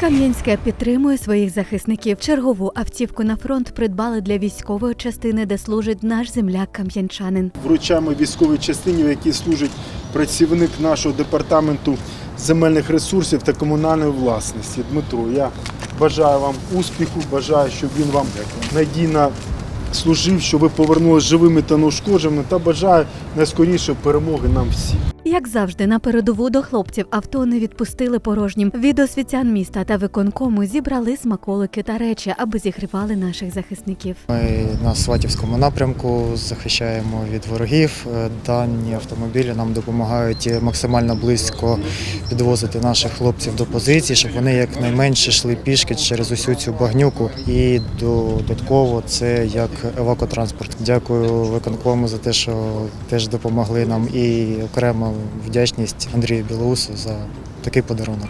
Кам'янське підтримує своїх захисників. Чергову автівку на фронт придбали для військової частини, де служить наш земляк кам'янчанин. Вручаємо військовій частині, в якій служить працівник нашого департаменту земельних ресурсів та комунальної власності. Дмитро, я бажаю вам успіху, бажаю, щоб він вам надійно служив, щоб ви повернулися живими та неушкодженими, та бажаю найскоріше перемоги нам всім. Як завжди, на передову до хлопців авто не відпустили порожнім. Від освітян міста та виконкому зібрали смаколики та речі, аби зігрівали наших захисників. Ми на Сватівському напрямку захищаємо від ворогів. Е, Дані автомобілі нам допомагають максимально близько підвозити наших хлопців до позицій, щоб вони якнайменше йшли пішки через усю цю багнюку. І додатково це як евакотранспорт. Дякую виконкому за те, що теж допомогли нам, і окрема вдячність Андрію Білоусу за такий подарунок.